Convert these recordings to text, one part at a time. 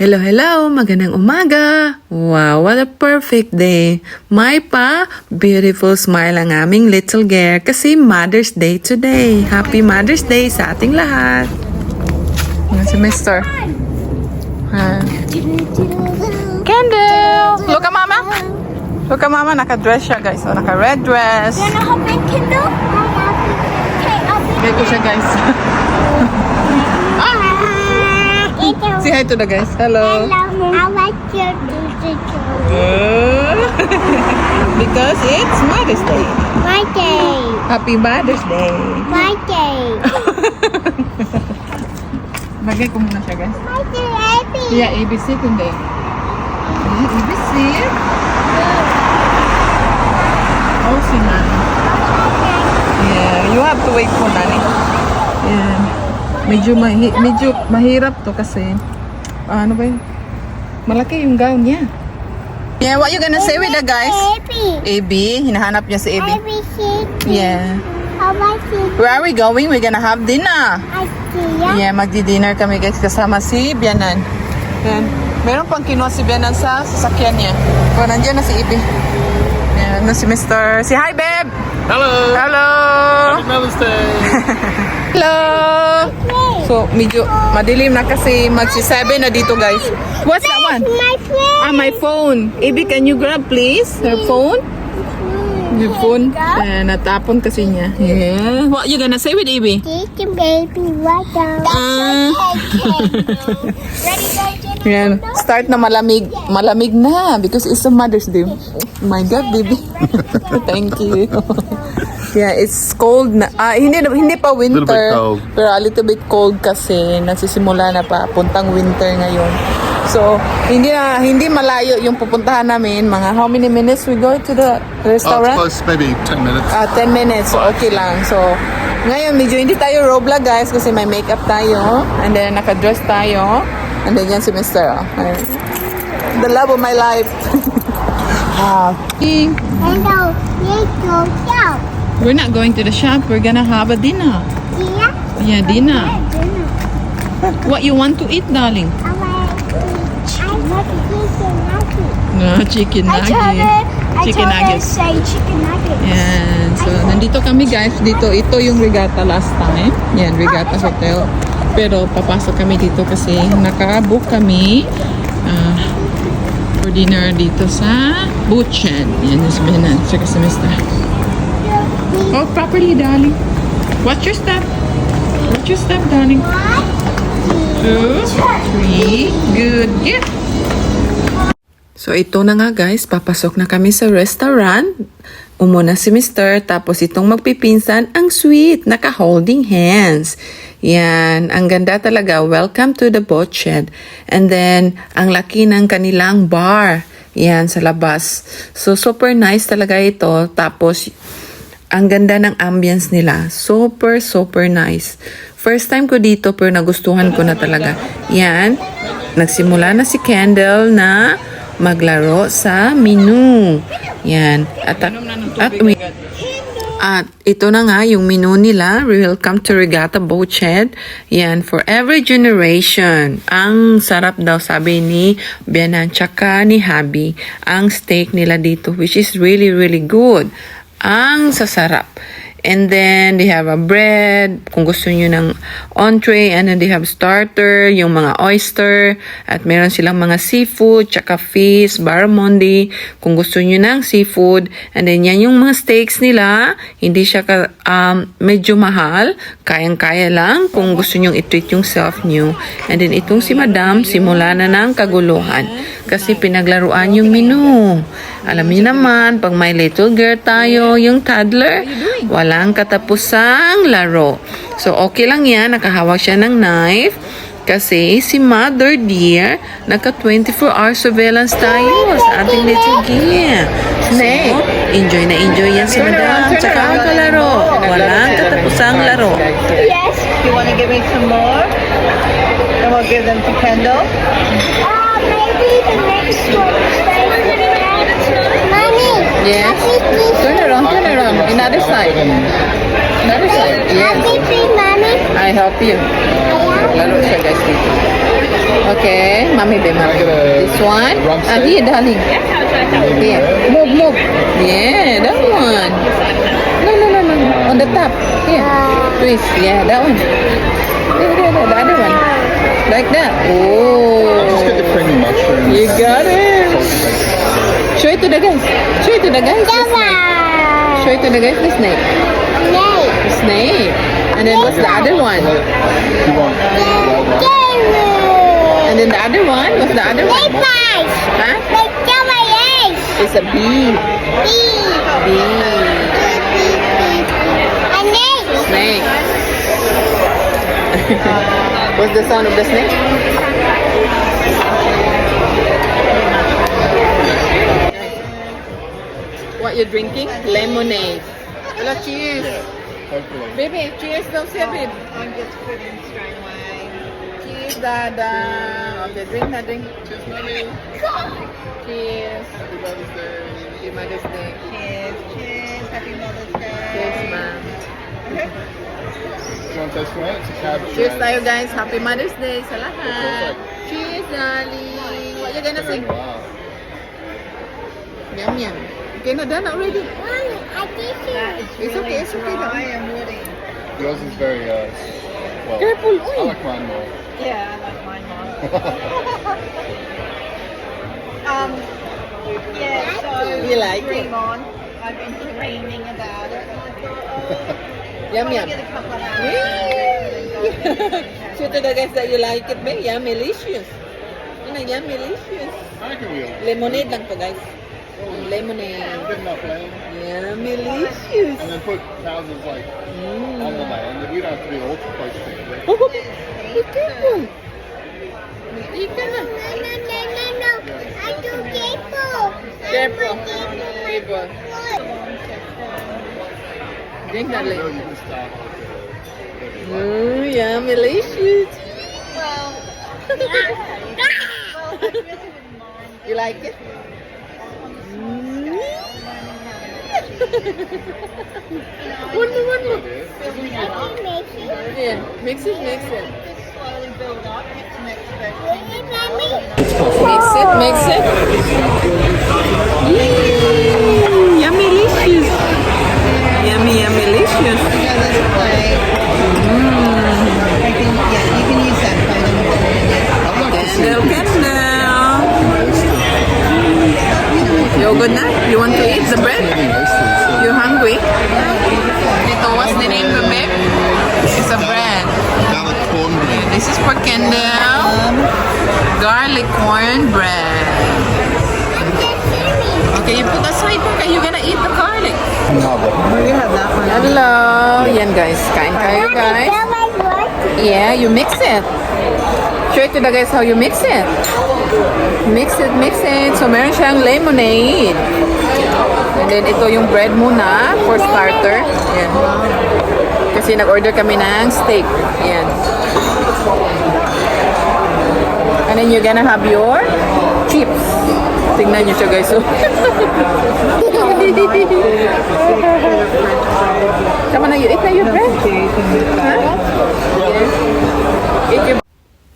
Hello, hello! Magandang umaga! Wow, what a perfect day! May pa, beautiful smile ang aming little girl kasi Mother's Day today. Happy Mother's Day sa ating lahat! Yan si Mister. Ha. Candle! Look at mama! Look at mama, naka-dress siya guys. So, naka-red dress. Wanna hop in, Kindle? Okay, I'll be Gay ko siya guys. Say hi to the guys. Hello. Hello. I like your musical. Because it's Mother's Day. My day. Happy Mother's Day. My day. Bagay ko muna siya guys. My day, Abby. Yeah, ABC kundi. Yeah, ABC. Oh, si Nani. Yeah, you have to wait for Nani. Yeah. Medyo, mahi medyo mahirap to kasi ano ba yun? Malaki yung gown niya. Yeah, what you gonna say with the guys? AB, hinahanap niya si AB. Yeah. Where are we going? We're gonna have dinner. I see ya. Yeah, magdi-dinner kami guys kasama si Bianan. Yan. Meron pang kinuha si Bianan sa sasakyan niya. O, nandiyan na si Ibi. Yan, na si Mr. Si hi, babe! Hello. Hello! Happy Mother's Day. Hello! So, medyo madilim na kasi magsi-7 na dito, guys. What's that one? My friend. Ah, my phone. Ibi, can you grab, please? Her phone? Your phone? Eh, natapon kasi niya. Yeah. What you gonna say with Ibi? Chicken baby, right down. Ah. Ready, go, Yan. Start na malamig. Malamig na because it's a Mother's Day. My God, baby. Thank you. yeah, it's cold na. Ah, hindi hindi pa winter. Little bit cold. Pero a little bit cold kasi nagsisimula na pa puntang winter ngayon. So, hindi na hindi malayo yung pupuntahan namin. Mga how many minutes we go to the Oh, restaurant? close, maybe 10 minutes. Ah, 10 minutes. So, okay lang. So, ngayon, medyo hindi tayo robla, guys, kasi may makeup tayo. And then, naka-dress tayo. And then, yan si Mr. Oh. The love of my life. Go. We're not going to the shop. We're gonna have a dinner. Yeah? Yeah, dinner. What you want to eat, darling? I like I No, chicken nugget. I told nugget. her, I Chicken told her nuggets. say chicken nuggets. Yan. So, nandito kami guys. Dito, ito yung regatta last time. Yan, regatta hotel. Pero, papasok kami dito kasi nakabook kami ah, for dinner dito sa Butchen. Yan, yung sabihin na. Tsaka sa Mr. Oh, properly, darling. Watch your step. Watch your step, darling. One, Two, three. Good. Get. So, ito na nga guys, papasok na kami sa restaurant. Umuna si Mr. Tapos itong magpipinsan, ang sweet, naka-holding hands. Yan, ang ganda talaga. Welcome to the boat shed. And then, ang laki ng kanilang bar. Yan, sa labas. So, super nice talaga ito. Tapos, ang ganda ng ambience nila. Super, super nice. First time ko dito pero nagustuhan ko na talaga. Yan, nagsimula na si Kendall na maglaro sa menu. Yan. At, at, at ito na nga yung menu nila. Welcome to Regatta Boat Shed. Yan, for every generation. Ang sarap daw sabi ni Bianan tsaka ni Habi. Ang steak nila dito which is really really good. Ang sasarap. And then, they have a bread, kung gusto nyo ng entree, and then they have starter, yung mga oyster, at meron silang mga seafood, tsaka fish, barramundi, kung gusto nyo ng seafood, and then yan yung mga steaks nila, hindi siya ka, um, medyo mahal, kayang-kaya lang, kung gusto nyo i-treat yung self nyo. And then itong si madam, simula na ng kaguluhan, kasi pinaglaruan yung menu. Alam niyo naman, pag may little girl tayo, yung toddler, walang katapusang laro. So, okay lang yan. Nakahawak siya ng knife. Kasi si Mother Dear, naka 24 hour surveillance tayo sa ating little girl. So, enjoy na enjoy yan si Madam. Tsaka makalaro. Walang katapusang laro. Yes. You want to give me some more? And we'll give them to Kendall. Uh, maybe the next one. Mommy, Yes. Turn around, turn around. Another side. Another side. Yes. Mommy. I help you. Lalo siya guys dito. Okay, mami be mami. This one. Ah, here, darling. Here. Move, move. Yeah, that one. No, no, no, no. On the top. Here. Twist. Yeah, that one. There, there, there. The other one. Like that. Just Oh. get the creamy mushrooms. You got it. Show it to the guys. Show it to the guys. The snake. Show it to the guys. The snake. The snake. And then what's the other one? You want wild rice? And then the other one? What's the other one? Huh? It's a bee. Bee. Snake. What's the sound of the snake? What you're drinking? Lemonade. Hello, cheers. Hopefully. Baby, cheers daw siya, babe. I'm just putting straight away. Cheers, Dada. Okay, drink na, drink. Cheers, mommy. Cheers. Happy Mother's Day. Happy Mother's Day. Cheers, cheers, happy Mother's Day. Cheers, ma'am. Do to taste one? It's a cab Cheers tayo, guys. Happy Mother's Day sa lahat. Cheers, darling. What you gonna sing? Wow. Yum, yum. Okay, no, done already. That is It's really okay, it's okay, dry darling. and woody. Yours is very, uh, well, Careful, I oy. like mine more. Yeah, I like mine more. um, yeah, so You like dream it? on. I've been dreaming about it. And I thought, oh, Yum, yum. get a couple of hours. Yay! Show to the guys that you like it, babe. Yum, delicious. You know, yum, delicious. I reckon we'll Lemonade lang to, guys. Lemonade. get enough land Yum, delicious. and then put houses like Mm. on the land. We don't have to be all too close to each other. Oh, be careful. Ika na. Careful. Careful. Drink that So later. you can start. Mm, yum, delicious. Well, well, I really wouldn't mind. You like it? One more, one more. Building up, Yeah, mix it, mix it. just slowly build up, get some extra. Mix it, mix it. Mm, yummy, delicious. Yummy, yummy, delicious. You good na? You want to eat the bread? You hungry? Ito, what's the name of it? It's a bread. Garlic cornbread. This is for Kendall. Garlic corn bread. Okay, you put aside okay, you're gonna eat the garlic. Hello. Yan guys, kain kayo guys. Yeah, you mix it. Show it to the guys how you mix it. Mix it, mix it. So meron siyang lemonade. And then ito yung bread muna for starter. Yan. Kasi nag-order kami ng steak. Yan. And then you're gonna have your chips. Tingnan nyo siya guys. Oh. Come on, you eat na your bread. Huh? Eat your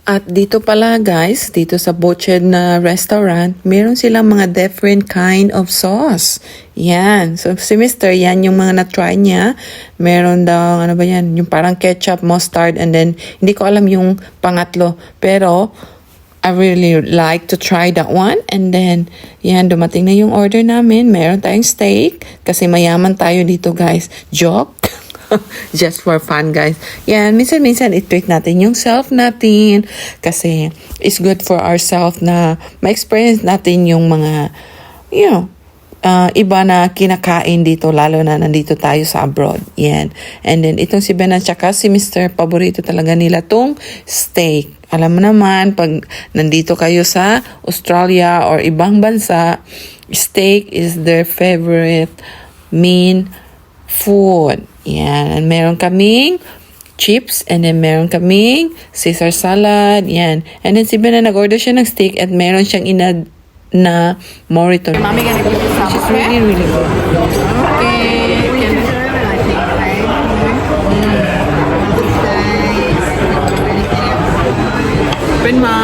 at dito pala guys, dito sa Butchered na restaurant, meron silang mga different kind of sauce. Yan. So si Mr. yan yung mga na-try niya. Meron daw, ano ba yan, yung parang ketchup, mustard, and then hindi ko alam yung pangatlo. Pero I really like to try that one. And then, yan, dumating na yung order namin. Meron tayong steak. Kasi mayaman tayo dito guys. Joke. Just for fun, guys. Yan, minsan-minsan i-treat natin yung self natin kasi it's good for ourselves na ma-experience natin yung mga, you know, uh, iba na kinakain dito, lalo na nandito tayo sa abroad. Yan. And then, itong si Ben at saka si Mr. Paborito talaga nila tong steak. Alam mo naman, pag nandito kayo sa Australia or ibang bansa, steak is their favorite main food. Yan. And meron kaming chips and then meron kaming Caesar salad. Yan. And then si Ben na nag-order siya ng steak at meron siyang inad na Moriton. Mami you some. She's really, really good. Okay. Open mouth.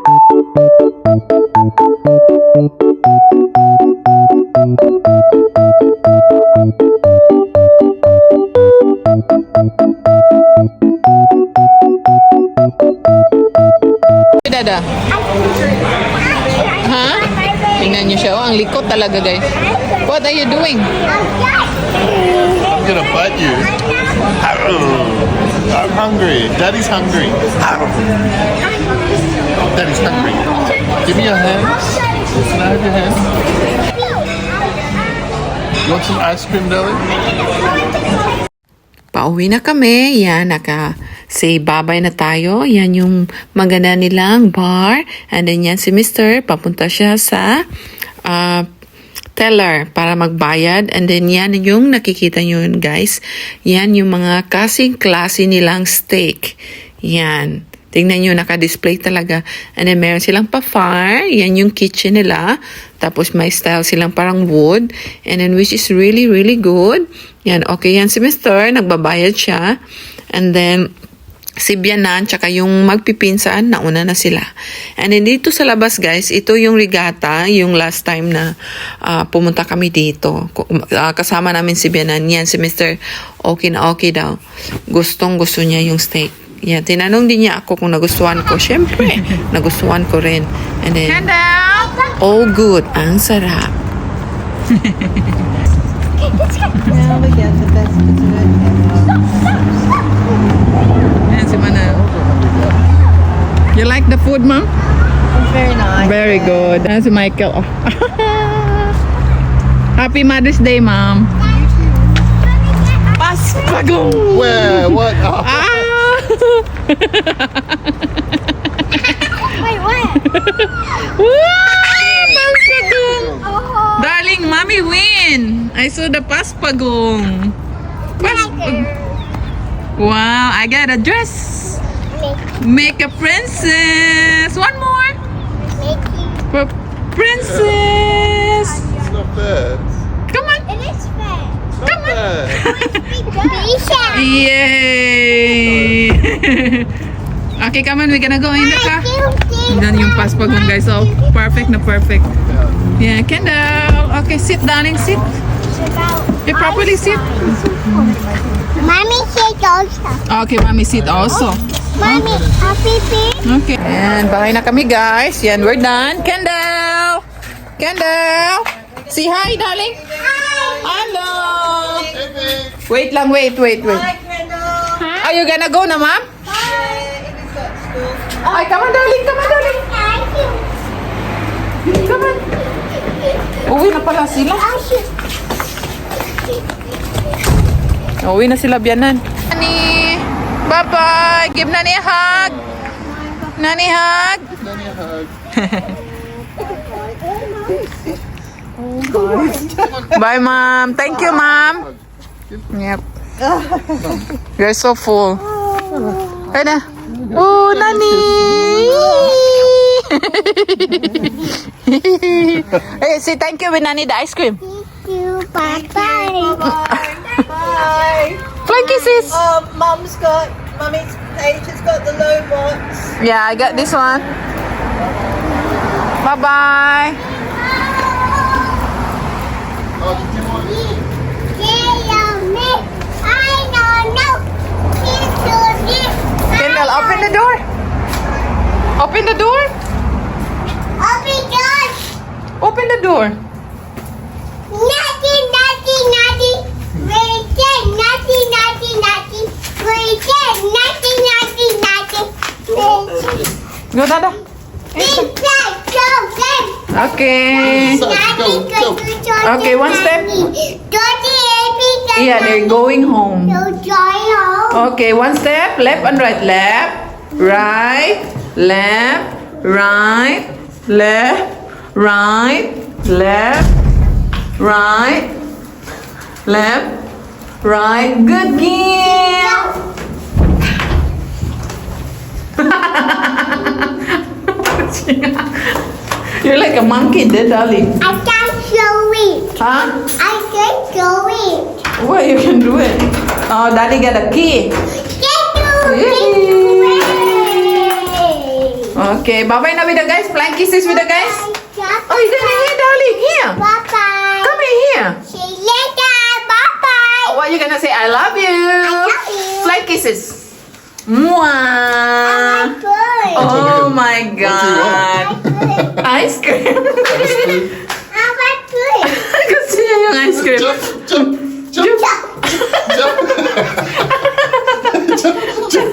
ang likot talaga, guys. What are you doing? I'm gonna bite you. I'm hungry. Daddy's hungry. Daddy's hungry. Give me your hand. Can I have your hand? You want some ice cream, Daddy? Pauwi na kami. Yan, naka say bye-bye na tayo. Yan yung maganda nilang bar. And then yan si Mr. Papunta siya sa ah, teller para magbayad. And then yan yung nakikita nyo yun, guys. Yan yung mga kasing-klase nilang steak. Yan. Tingnan nyo, naka-display talaga. And then meron silang pa-fire. Yan yung kitchen nila. Tapos may style silang parang wood. And then which is really, really good. Yan, okay yan si Mr. Nagbabayad siya. And then, si Bianan, tsaka yung magpipinsan, nauna na sila. And then dito sa labas guys, ito yung regatta, yung last time na ah, pumunta kami dito. Ah, kasama namin si Bianan. Yan, si Mr. Okay na okay daw. Gustong gusto niya yung steak. Yan, tinanong din niya ako kung nagustuhan ko. Siyempre, nagustuhan ko rin. And then, all good. Ang sarap. Yeah, we get the best dessert Yan si Manal. You like the food, ma'am? Very nice. Very good. Yan si Michael. Oh. Happy Mother's Day, ma'am. Paspagong! Where? What? Oh. Ah! Wait, what? Wow! Paspagong! Oh. Darling, ma! mommy win. I saw the paspagong. Paspag. Wow, I got a dress. Make a princess. One more. For princess. It's not fair. Come on. It is fair. Fair. Lisa. Yay! okay, come on. We're gonna go in the car. Then yung paspagong guys. So, perfect na perfect. Yeah, Kendall. Okay, sit, darling. Sit. You properly sit. Also. Okay, mommy, sit also. Mommy, happy pee. Okay. And bahay na kami guys. Yan, we're done. Kendall! Kendall! Say hi, darling. Hello! Wait lang, wait, wait, wait. Hi, Kendall. Are you gonna go na, ma'am? Hi. Ay, come on, darling. Come on, darling. Come on. Uwi na pala sila. Uwi na sila, biyanan. Nani! Bye-bye! Give Nani a hug! Nani hug! Nanny a hug. Bye, mom. Thank you, mom. Yep. You're so full. Ay na. Oh, Nani! hey, say thank you with Nani the ice cream. Thank you. Bye-bye. Bye. Flying kisses. Um, Mum's got, Mummy's page has got the low box. Yeah, I got this one. Bye-bye. Oh, did you want Kendall, open the door. Open the door. Open the door. Go, Dada. Okay. Okay, one step. Yeah, they're going home. Okay, one step. Left and right. Left, right, left, right, left, right, left, right, left, right. Good girl. You're like a monkey, there, darling. I can't show it. Huh? I can't show it. Well, you can do it. Oh, daddy got a key. Get Yay. Okay, bye-bye now with the guys. Flying kisses with the guys. Oh, is that here, darling? Here. Bye bye. Come in here. See you later. Bye bye. Oh, what you gonna say? I love you. I love you. Fly kisses. Mwah! Oh my God! Ice cream! Gusto niya yung ice cream. Jump! Jump! Jump! Jump!